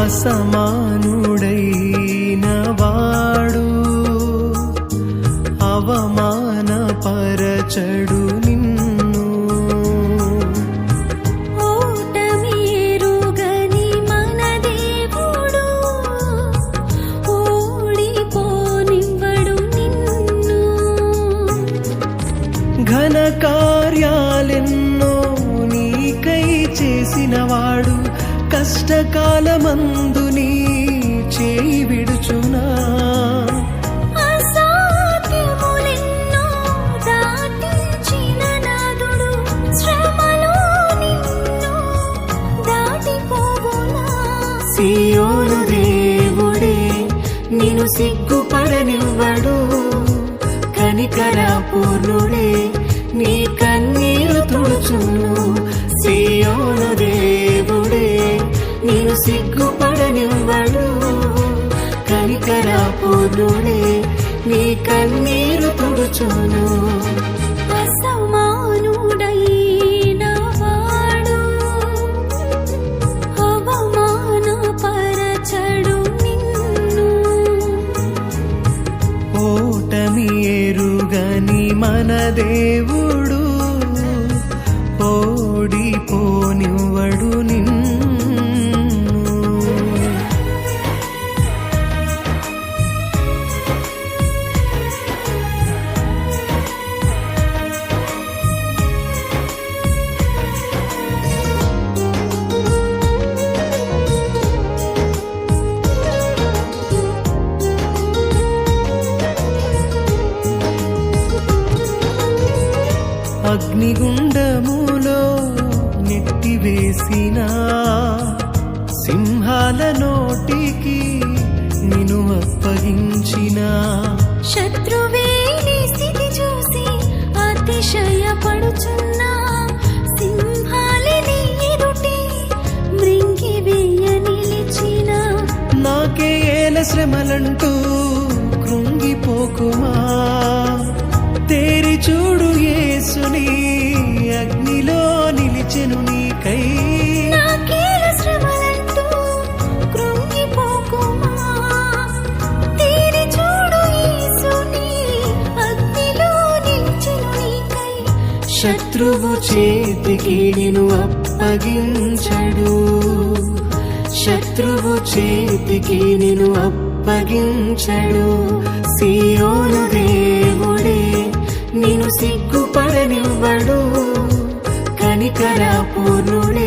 అసమానుడైన వాడు అవమానపరచడు నిన్ను. మన దేవుడు ఓడిపోనివ్వడు నిన్ను. ఘన కార్యాలెన్నో నీకై చేసినవాడు కష్టకాలమందు నీ చేయి విడుచునా? సియోను దేవుడే నిన్ను సిగ్గుపడనివ్వడు. కనికర పూర్ణుడే నీ సిగ్గుపడనివ్వడు కనికర పూర్ణుడే నీ కన్నీరు తుడుచును. మన దేవుడు అగ్నిగుండములో నెట్టివేసిన సింహాల నోటికి నిన్ను అప్పగించిన. శత్రువే నీ స్థితి చూసి అతిశయపడుచున్నా సింహాలని ఎదుటి మృంగివేయ నిలిచిన. నాకే ఏల శ్రమలంటూ కృంగిపోకుమా? తేరి చూడు యేసుని అగ్నిలో నిలిచెను నీకై. శత్రువు చేతికి నిన్ను అప్పగించడు. శత్రువు చేతికి నిన్ను అప్పగించడు. సియోను దేవుడే నిన్ను సిగ్గుపడనివ్వడు కనికర పూర్ణుడే?